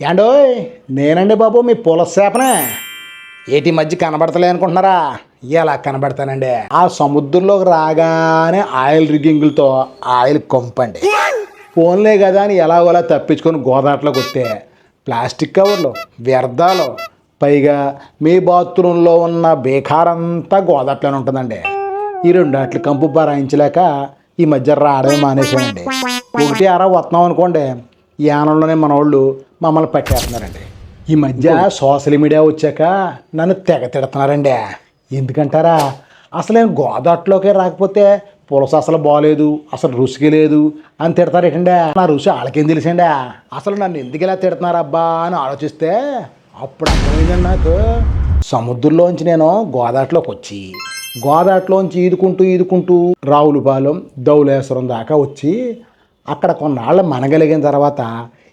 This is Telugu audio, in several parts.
ఏండోయ్ నేనండి బాబు మీ పులసేపనే ఏటి మధ్య కనబడతలే అనుకుంటున్నారా? ఎలా కనబడతానండి? ఆ సముద్రంలోకి రాగానే ఆయిల్ రిగింగులతో ఆయిల్ కొంపండి. ఫోన్లే కదా అని ఎలాగోలా తప్పించుకొని గోదాట్లోకి వస్తే. ప్లాస్టిక్ కవర్లు వ్యర్థాలు పైగా మీ బాత్రూంలో ఉన్న బేకారంతా గోదాట్లోనే ఉంటుందండి. ఈ రెండాట్లు కంపు భరాయించలేక ఈ మధ్య రావడమే మానేశానండి. ఒకటి అరా వస్తున్నాం అనుకోండి యానంలోనే మన వాళ్ళు మమ్మల్ని పట్టేస్తున్నారండి. ఈ మధ్య సోషల్ మీడియా వచ్చాక నన్ను తెగ తిడుతున్నారండి. ఎందుకంటారా? అసలు నేను గోదాట్లోకే రాకపోతే పులస అసలు బాగలేదు అసలు రుచికి లేదు అని తిడతారు ఏంటండి నా రుచి వాళ్ళకేం తెలిసండి? అసలు నన్ను ఎందుకు ఇలా తిడుతున్నారు అబ్బా అని ఆలోచిస్తే అప్పుడు అర్థమైందండి నాకు. సముద్రంలోంచి నేను గోదాట్లోకి వచ్చి గోదాట్లోంచి ఈదుకుంటూ ఈదుకుంటూ రావులపాలెం ధవళేశ్వరం దాకా వచ్చి అక్కడ కొన్నాళ్ళు మనగలిగిన తర్వాత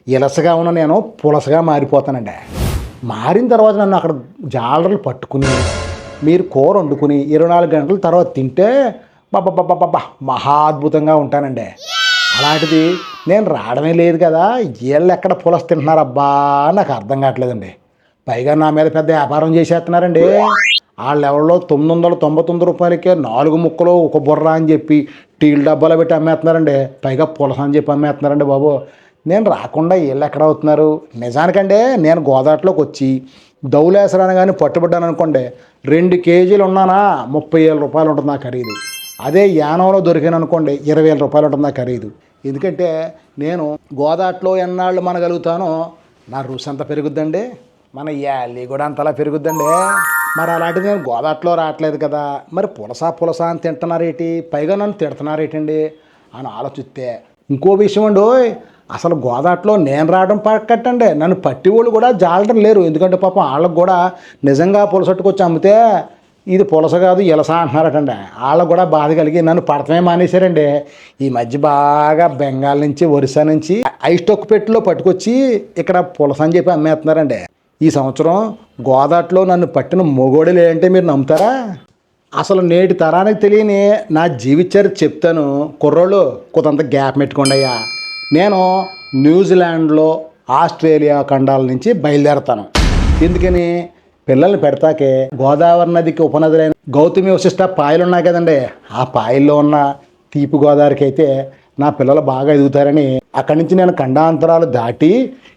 ఇలసగా ఉన్న నేను పులసగా మారిపోతానండి. మారిన తర్వాత నన్ను అక్కడ జాలర్లు పట్టుకుని మీరు కూర వండుకుని ఇరవై నాలుగు గంటల తర్వాత తింటే బాబా మహా అద్భుతంగా ఉంటానండి. అలాంటిది నేను రావడమే లేదు కదా వీళ్ళు ఎక్కడ పులస తింటున్నారబ్బా నాకు అర్థం కావట్లేదండి. పైగా నా మీద పెద్ద వ్యాపారం చేసేస్తున్నారండి. వాళ్ళు ఎవరో తొమ్మిది వందల తొంభై తొమ్మిది రూపాయలకే నాలుగు ముక్కలు ఒక బుర్ర అని చెప్పి టీలు డబ్బాలో పెట్టి అమ్మేస్తున్నారండి. పైగా పులస అని చెప్పి అమ్మేస్తున్నారండి బాబు. నేను రాకుండా వీళ్ళు ఎక్కడ అవుతున్నారు? నిజానికంటే నేను గోదావరిలోకి వచ్చి దౌలేసరాన్ని కానీ పట్టుబడ్డాను అనుకోండి రెండు కేజీలు ఉన్నానా? ముప్పై వేల రూపాయలు ఉంటుంది నా ఖరీదు. అదే యానంలో దొరికాను అనుకోండి ఇరవై వేల రూపాయలు ఉంటుంది నా ఖరీదు. ఎందుకంటే నేను గోదాట్లో ఎన్నాళ్ళు మనగలుగుతానో నా రుచి అంత పెరుగుద్దండి. మన యాలి కూడా అంతలా పెరుగుద్దండి. మరి అలాంటిది నేను గోదాట్లో రావట్లేదు కదా. మరి పులస పులస అని తింటున్నారేటి? పైగా నన్ను తిడుతున్నారేటండి? అని ఆలోచిస్తే ఇంకో విషయం అండి ఓయ్, అసలు గోదాట్లో నేను రావడం పక్కట్టండి. నన్ను పట్టి వాళ్ళు కూడా జాలడం లేరు. ఎందుకంటే పాపం వాళ్ళకు కూడా నిజంగా పులసట్టుకొచ్చి అమ్మితే ఇది పులస కాదు ఇలస అంటున్నారటండి. వాళ్ళకు కూడా బాధ కలిగి నన్ను పడతమే మానేశారండి. ఈ మధ్య బాగా బెంగాల్ నుంచి ఒరిస్సా నుంచి ఐస్టొక్ పెట్టిలో పట్టుకొచ్చి ఇక్కడ పులస అని చెప్పి అమ్మేస్తున్నారండి. ఈ సంవత్సరం గోదాట్లో నన్ను పట్టిన మొగోడు లేదంటే మీరు నమ్ముతారా? అసలు నేటి తరానికి తెలియని నా జీవిత చరిత్ర చెప్తాను. కుర్రోళ్ళు కొంతంత గ్యాప్ పెట్టుకోండి అయ్యా. నేను న్యూజిలాండ్లో ఆస్ట్రేలియా ఖండాల నుంచి బయలుదేరతాను. ఎందుకని? పిల్లల్ని పెడతాకే గోదావరి నదికి ఉపనదులైన గౌతమి వశిష్ట పాయలు ఉన్నాయి కదండి. ఆ పాయల్లో ఉన్న తీపి గోదావరికి అయితే నా పిల్లలు బాగా ఎదుగుతారని అక్కడి నుంచి నేను ఖండాంతరాలు దాటి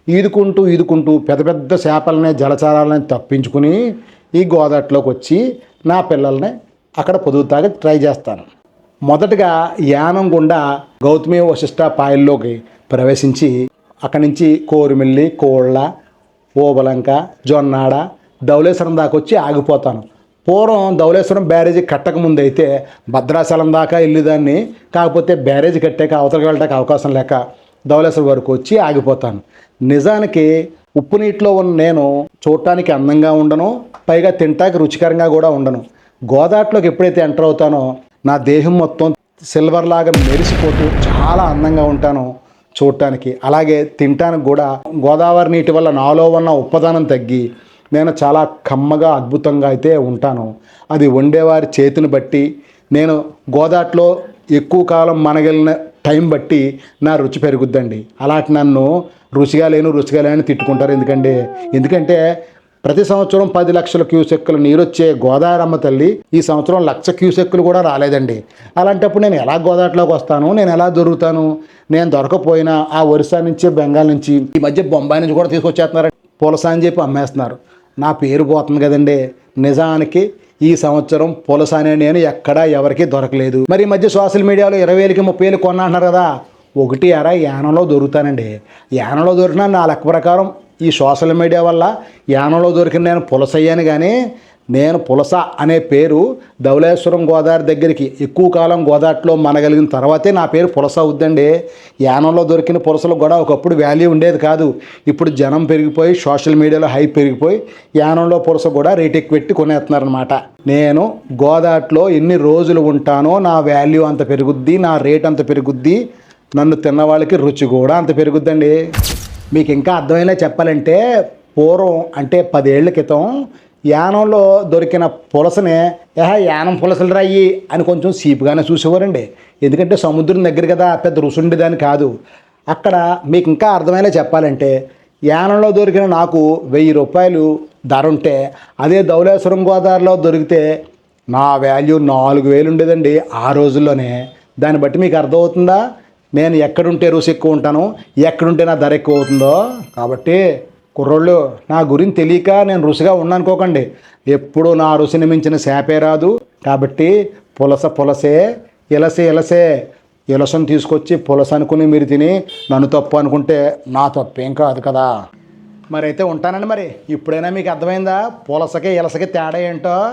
ఈదుకుంటూ ఈదుకుంటూ పెద్ద పెద్ద చేపలని జలచారాలని తప్పించుకుని ఈ గోదావరిలోకి వచ్చి నా పిల్లల్ని అక్కడ పొదుగుతాగా ట్రై చేస్తాను. మొదటగా యానం గుండా గౌతమి వశిష్ట పాయల్లోకి ప్రవేశించి అక్కడి నుంచి కోరిమిల్లి కోళ్ళ ఓబలంక జొన్నాడ ధవళేశ్వరం దాకా వచ్చి ఆగిపోతాను. పూర్వం ధవళేశ్వరం బ్యారేజీ కట్టకముందు అయితే భద్రాచలం దాకా వెళ్ళేదాన్ని కాకపోతే బ్యారేజీ కట్టాక అవతలకి వెళ్ళడానికి అవకాశం లేక ధవళేశ్వర వరకు వచ్చి ఆగిపోతాను. నిజానికి ఉప్పు నీటిలో ఉన్న నేను చూడటానికి అందంగా ఉండను పైగా తింటానికి రుచికరంగా కూడా ఉండను. గోదావరిలోకి ఎప్పుడైతే ఎంటర్ అవుతానో నా దేహం మొత్తం సిల్వర్ లాగా మెరిసిపోతూ చాలా అందంగా ఉంటాను చూడటానికి. అలాగే తినటానికి కూడా గోదావరి నీటి వల్ల నాలో ఉన్న ఉప్పదనం తగ్గి నేను చాలా కమ్మగా అద్భుతంగా అయితే ఉంటాను. అది వండేవారి చేతిని బట్టి నేను గోదాట్లో ఎక్కువ కాలం మనగలిన టైం బట్టి నా రుచి పెరుగుద్దండి. అలాంటి నన్ను రుచిగా లేను రుచిగా లేని తిట్టుకుంటారు ఎందుకంటే ఎందుకంటే ప్రతి సంవత్సరం పది లక్షల క్యూసెక్కులు నీరు వచ్చే గోదావరమ్మ తల్లి ఈ సంవత్సరం లక్ష క్యూసెక్కులు కూడా రాలేదండి. అలాంటప్పుడు నేను ఎలా గోదావరిలోకి వస్తాను? నేను ఎలా దొరుకుతాను? నేను దొరకపోయినా ఆ ఒరిస్సా నుంచి బెంగాల్ నుంచి ఈ మధ్య బొంబాయి నుంచి కూడా తీసుకొచ్చేస్తున్నారు పులస అని చెప్పి అమ్మేస్తున్నారు. నా పేరు పోతుంది కదండి. నిజానికి ఈ సంవత్సరం పులస అనే నేను ఎక్కడా ఎవరికి దొరకలేదు. మరి ఈ మధ్య సోషల్ మీడియాలో ఇరవై వేలకి ముప్పై వేలు కొన్నా కదా. ఒకటి అర యానంలో దొరుకుతానండి. యానంలో దొరికిన నా లెక్క ప్రకారం ఈ సోషల్ మీడియా వల్ల యానంలో దొరికిన నేను పులస అయ్యాను కానీ నేను పులస అనే పేరు ధవళేశ్వరం గోదావరి దగ్గరికి ఎక్కువ కాలం గోదావరిలో మనగలిగిన తర్వాతే నా పేరు పులస అవుద్దండి. యానంలో దొరికిన పులసలు కూడా ఒకప్పుడు వాల్యూ ఉండేది కాదు. ఇప్పుడు జనం పెరిగిపోయి సోషల్ మీడియాలో హైప్ పెరిగిపోయి యానంలో పులస కూడా రేట్ ఎక్కువ పెట్టి కొనేస్తున్నారనమాట నేను గోదావరిలో ఎన్ని రోజులు ఉంటానో నా వాల్యూ అంత పెరుగుద్ది నా రేట్ అంత పెరుగుద్ది. నన్ను తిన్న వాళ్ళకి రుచి కూడా అంత పెరుగుద్దండి. మీకు ఇంకా అర్థమయ్యేలా చెప్పాలంటే పూర్వం అంటే పదేళ్ళ క్రితం యానంలో దొరికిన పులసనే ఏహ యానం పులసలు రాయి అని కొంచెం సీపుగానే చూసేవారండి. ఎందుకంటే సముద్రం దగ్గర కదా పెద్ద రుసుండేదాని కాదు. అక్కడ మీకు ఇంకా అర్థమయ్యేలా చెప్పాలంటే యానంలో దొరికిన నాకు వెయ్యి రూపాయలు ధర ఉంటే అదే ధవళేశ్వరం గోదావరిలో దొరికితే నా వాల్యూ నాలుగు వేలు ఉండేదండి ఆ రోజుల్లోనే. దాన్ని బట్టి మీకు అర్థమవుతుందా? నేను ఎక్కడుంటే రుచి ఎక్కువ ఉంటాను ఎక్కడుంటే నా ధర ఎక్కువ అవుతుందో. కాబట్టి కుర్రోళ్ళు నా గురించి తెలియక నేను రుచిగా ఉన్నానుకోకండి. ఎప్పుడు నా రుసిని మించిన శాపే రాదు. కాబట్టి పులస పులసే ఇలసే ఇలసే ఇలసను తీసుకొచ్చి పులస అనుకుని మీరు తిని నన్ను తప్పు అనుకుంటే నా తప్పేం కాదు కదా. మరి అయితే ఉంటానండి మరి. ఇప్పుడైనా మీకు అర్థమైందా? పులసకి ఇలసకి తేడా ఏంటో?